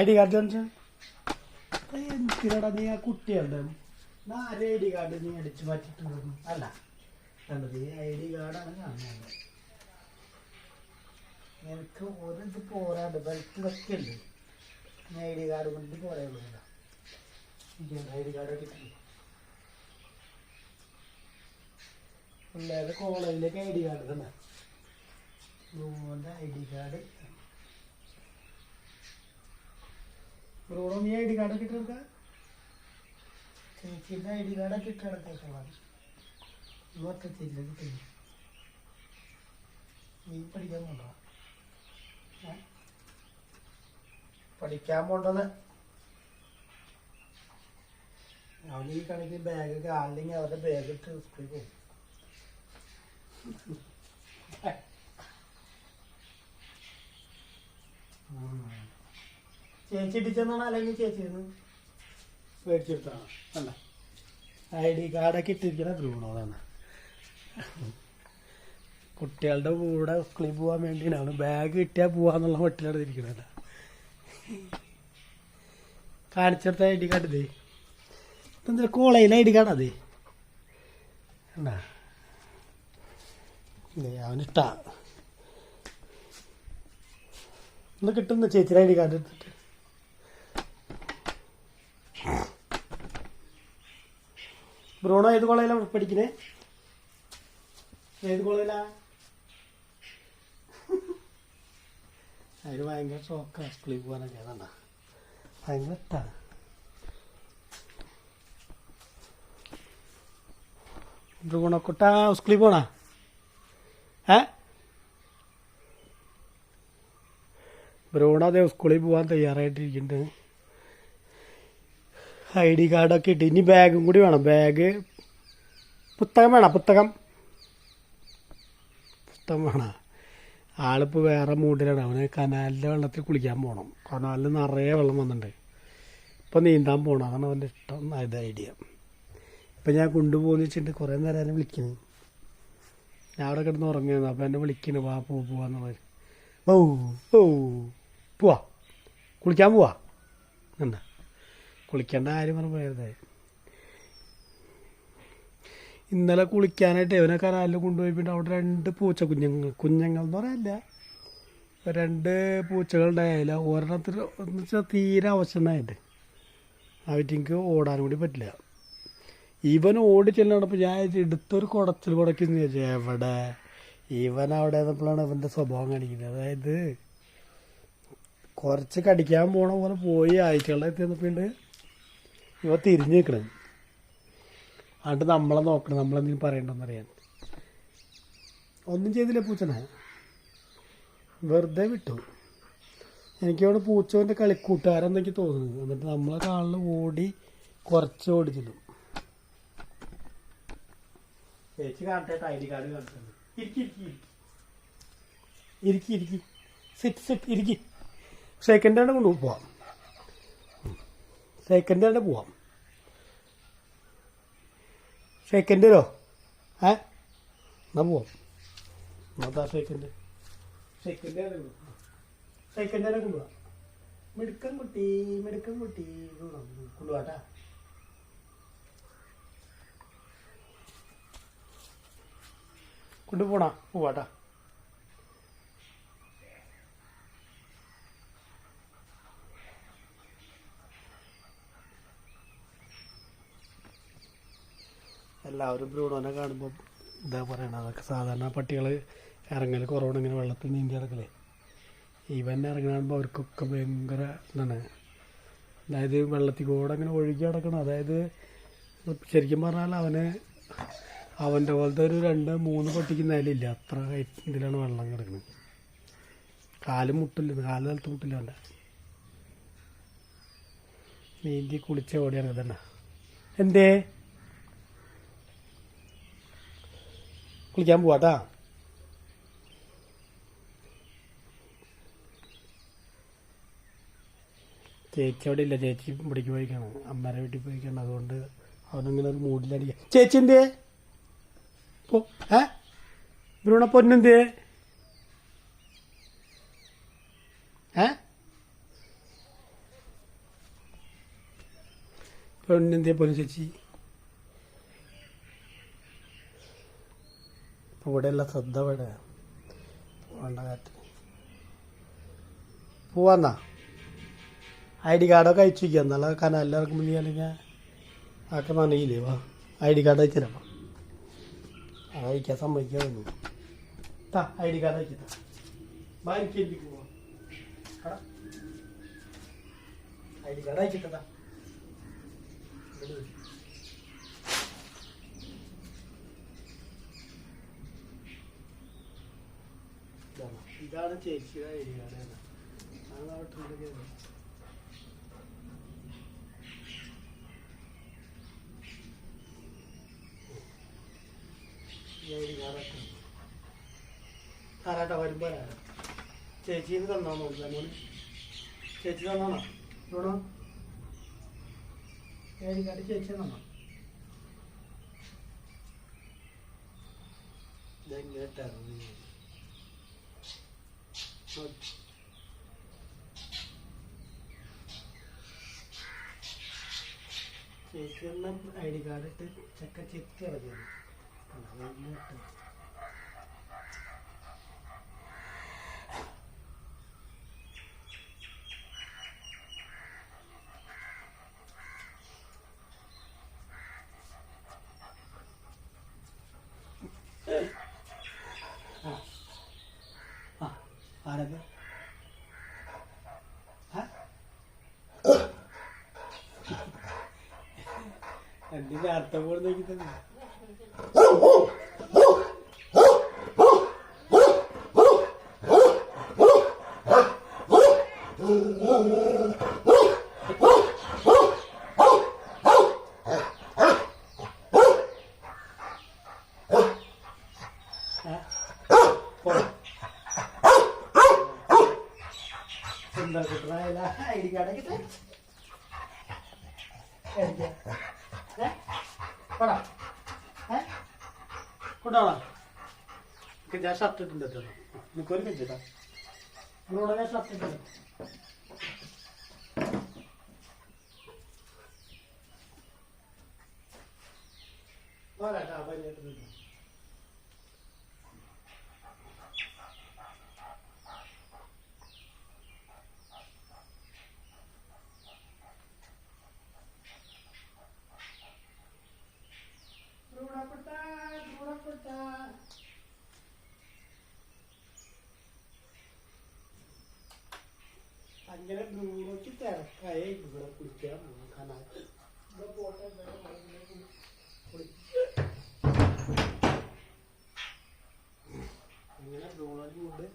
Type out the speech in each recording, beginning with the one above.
I D card കാണിച്ചു? എന്തിനാടാ നീ ആ കുട്ടികളുടെ ആരെ ഐ ഡി കാർഡ് നീ അടിച്ചു മാറ്റിട്ടുണ്ടെന്ന് അല്ല കണ്ടത് ഈ ഐ ഡി കാർഡാണ് കാണുന്നത്. എനിക്ക് ഒരു ഇത് പോരാണ്ട് ബെൽറ്റ് ഇതൊക്കെ ഉണ്ട്. ഐ ഡി കാർഡ് കൊണ്ട് പോരേ ഐ ഡി കാർഡ് കിട്ടി പിള്ളേരുടെ കോളേജിലേക്ക് ഐ ഡി കാർഡ് തന്നെ. ഐ ഡി കാർഡ് ബ്രൂണോ നീ ഐ ഡി കാർഡ് കിട്ടിയെടുക്ക ചേച്ചിന്റെ ഐ ഡി കാർഡ് കിട്ടിയെടുക്കാൻ ഇവത്തെ ചേച്ചിയുടെ കിട്ടി നീ പഠിക്കാൻ പോണ്ടോ? ഏ? പഠിക്കാൻ പോണ്ടെന്ന്. അവൻ ഈ കണക്ക് ബാഗ് കാലില്ലെങ്കിൽ അവരുടെ ബാഗ് ഇട്ട് സ്കൂളിൽ പോകും. ചേച്ചി ഇടിച്ചെന്നാണ് അല്ലെങ്കിൽ ചേച്ചി മേടിച്ചെടുത്താണ് അല്ല ഐ ഡി കാർഡൊക്കെ ഇട്ടിരിക്കണ ബ്രൂണോതാണ് കുട്ടികളുടെ കൂടെ സ്കൂളിൽ പോകാൻ വേണ്ടിയാണ് ബാഗ് കിട്ടിയാൽ പോവാന്നുള്ള മട്ടിലാണ് ഇരിക്കണത് കാണിച്ചെടുത്ത ഐ ഡി കാർഡ് ഇതേ. എന്താ കോളേജിലെ ഐ ഡി കാർഡ് അതെ എന്നാ കിട്ടുന്ന ചേച്ചിയുടെ ഐ ഡി കാർഡ് ബ്രൂണോ ഏത് കോളേജിലാണ് പഠിക്കണേ? ഏത് കോളേജിലാ? അതിന് ഭയങ്കര ഷോക്കാ സ്കൂളിൽ പോകാനൊക്കെ അതാ ഭയങ്കര ഇട്ടാ ബ്രോണോ കുട്ടാ സ്കൂളിൽ പോണാ? ഏ? ബ്രോണോ അതെ സ്കൂളിൽ പോകാൻ തയ്യാറായിട്ടിരിക്കുന്നുണ്ട് ഐ ഡി കാർഡൊക്കെ ഇട്ട്. ഇനി ബാഗും കൂടി വേണം. ബാഗ് പുസ്തകം വേണം? പുസ്തകം. പുസ്തകം വേണം? ആളിപ്പോൾ വേറെ മൂടിലാണ്. അവന് കനാലിലെ വെള്ളത്തിൽ കുളിക്കാൻ പോകണം കനാലിൽ നിറയെ വെള്ളം വന്നിട്ടുണ്ട്. ഇപ്പം നീന്താൻ പോകണം അതാണ് അവന്റെ ഇഷ്ടം. ഇത് ഐഡിയ. ഇപ്പം ഞാൻ കൊണ്ടുപോകുന്ന വെച്ചിട്ട് കുറേ നേരം എന്നെ വിളിക്കുന്നു. ഞാൻ അവിടെ കിടന്ന് ഉറങ്ങുന്നു അപ്പം എന്നെ വിളിക്കുന്നു. വാ പോ പോവാന്നുള്ളത് ഓ ഓ പോവാ. കുളിക്കാൻ പോവാ. എന്താ? കുളിക്കേണ്ട കാര്യം പറഞ്ഞു പോയത് ഇന്നലെ കുളിക്കാനായിട്ട് ഇവനെ കനാലിൽ കൊണ്ടുപോയി അവിടെ രണ്ട് പൂച്ച കുഞ്ഞുങ്ങൾ കുഞ്ഞുങ്ങൾ എന്ന് പറയല്ല രണ്ട് പൂച്ചകളുണ്ടായാല ഒരെണ്ണത്തിൽ എന്ന് വെച്ചാൽ തീരെ അവശനായിട്ട് അവറ്റിക്ക് ഓടാൻ കൂടി പറ്റില്ല. ഇവൻ ഓടി ചെല്ലണപ്പോൾ ഞാൻ എടുത്തൊരു കുടച്ചിൽ കുടക്കുന്നു ചോദിച്ചാൽ എവിടെ? ഇവൻ അവിടെ നിന്നപ്പോഴാണ് ഇവന്റെ സ്വഭാവം കാണിക്കുന്നത്. അതായത് കുറച്ച് കടിക്കാൻ പോണ പോലെ പോയി ആഴ്ചകളെ എത്തിയപ്പോണ്ട് ഇവ തിരിഞ്ഞു നിൽക്കണത് അതുകൊണ്ട് നമ്മളെ നോക്കണം നമ്മളെന്തെങ്കിലും പറയണ്ടെന്നറിയാൻ ഒന്നും ചെയ്തില്ല പൂച്ചനെ. വെറുതെ വിട്ടു. എനിക്കവിടെ പൂച്ചവന്റെ കളിക്കൂട്ടുകാരെന്നൊക്കെ തോന്നുന്നു. എന്നിട്ട് നമ്മളെ കാളിൽ ഓടി കുറച്ച് ഓടി ചെല്ലും ചേച്ചി കാണട്ടെ ഐ ഡി കാർഡ് കാണിച്ചു ഇരിക്കി ഇരിക്കി ഇരിക്കി. ഇരിക്കി സിറ്റ് ഇരിക്കി. സെക്കൻഡ് തന്നെ പോവാം? സെക്കൻഡിലോ? ഏ? എന്നാ പോവാം? എന്നാ സെക്കൻഡ്? സെക്കൻഡ് ഹാൻഡ് സെക്കൻഡ് തന്നെ കൊണ്ടുപോവാം? മിടുക്കൻ കുട്ടി മിടുക്കൻ കുട്ടി. കൊണ്ടുപോവാട്ടാ. കൊണ്ടുപോണ പോവാട്ടാ. എല്ലാവരും ബ്രൂണോനെ കാണുമ്പോൾ ഇതാ പറയണത് അതൊക്കെ സാധാരണ പട്ടികൾ ഇറങ്ങൽ കുറവാണ് ഇങ്ങനെ വെള്ളത്തിൽ നീന്തി ഇറങ്ങലേ ഇവൻ ഇറങ്ങുമ്പോൾ അവർക്കൊക്കെ ഭയങ്കര ഇതാണ്. അതായത് വെള്ളത്തിൽ കൂടെ അങ്ങനെ ഒഴുകി കിടക്കണം അതായത് ശരിക്കും പറഞ്ഞാൽ അവന് അവന്റെ പോലത്തെ ഒരു രണ്ട് മൂന്ന് പട്ടിക്ക് നിലയില്ല. അത്ര ഇതിലാണ് വെള്ളം കിടക്കുന്നത്. കാൽ മുട്ടില്ല കാൽ നിലത്ത് മുട്ടില്ല അവന്റെ നീന്തി കുളിച്ച ഓടിയാണ് തന്നെ. എന്തേ? കുളിക്കാൻ പോവാട്ടാ ചേച്ചി അവിടെ ഇല്ല. ചേച്ചി ഇവിടേക്ക് പോയിക്കാണ് അമ്മേരെ വീട്ടിൽ പോയിക്കാണ് അതുകൊണ്ട് അവനിങ്ങനെ ഒരു മൂഡിലടിക്കുക ചേച്ചി എന്തേ ഏ? ഇവരുടെ പൊന്നെന്തേ ഏ? പെണ്ണെന്തേ പൊന്നു ചേച്ചി? ഇപ്പൊ ഇവിടെയുള്ള ശ്രദ്ധ ഇവിടെ പോകേണ്ട കാര്യത്തിന് പോവാന്നാ? ഐ ഡി കാർഡൊക്കെ അയച്ചു വയ്ക്കുക നല്ല കനാലിൽ ഇറക്കുമ്പോൾ നീ അല്ലെങ്കിൽ ആക്കെ നനയില്ലേ വാ ഐ ഡി കാർഡ് അയച്ചുതരാം അത് അയക്കാൻ സമ്മതിക്കാൻ വന്നു. താ ഐ ഡി കാർഡ് പോവാം. ഐ ഡി കാർഡ് അയച്ചിട്ടാ ഇതാണ് ചേച്ചിയുടെ ഏരിയ ഡി കാർഡ് അതാണ് അവിടെ ആരാട്ടാ വരുമ്പോ ആരാ? ചേച്ചിന്ന് തന്നാ നോക്കാൻ ചേച്ചി തന്നാണോ ഇവിടെ ഏഴിക്കാട്ട് ചേച്ചി തന്നാ ഇതെങ്ങോട്ടാണ് ചേച്ചി ഐ ഡി കാർഡ് ഇട്ട് ചെക്ക ചെത്തി ഇറങ്ങിയത് ആ എന്തിന്റെ അർത്ഥം കൂടെ നോക്കി തന്നെ എന്താ കുട്ടനായില്ല ഐ ഡി കാർഡ് കിട്ടാൻ കൊടാ. ഏ? എനിക്ക് ഞാൻ ഷർട്ട് ഇട്ടുണ്ട് കേട്ടോ എനിക്കൊരു നിങ്ങളോട് ഞാൻ ഷർട്ട് ഇട്ടുണ്ട് പോരാട്ടാ ധ്രുവപ്പെട്ട അങ്ങനെ ബ്രൂണോക്ക് തിരക്കായ ഇവിടെ കുളിക്കാൻ കുളി- അങ്ങനെ ബ്രൂണോക്ക് കൊണ്ട്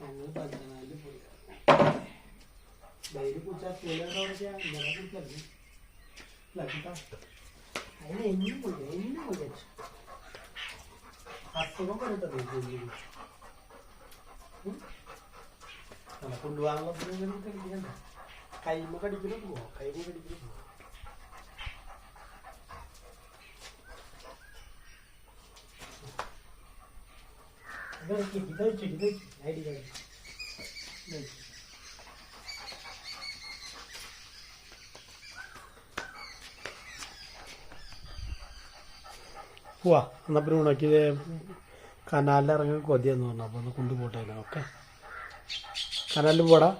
ഞങ്ങൾ പതിനാലിൽ പോയി. ഡെയിലി കുടിച്ചാൽ സ്കൂളിൽ ഇന്നലെ കുടിക്കരുത് ലക്കിട്ടാ അതിന് എന്നും പോയി എന്നും പോയി അസുഖം പറഞ്ഞിട്ടത് കൊണ്ടുപോകാനുള്ള കടിക്കണ്ട കൈമ കടിക്കണ പോവോ കൈമ കടിക്കണ പോവോ പോവാ എന്നാ ബ്രൂണോക്ക് കനാലിൽ ഇറങ്ങി കൊതിയെന്ന് പറഞ്ഞു. അപ്പോൾ ഒന്ന് കൊണ്ടുപോട്ടേനോ ഓക്കെ കനാലിൽ പോടാ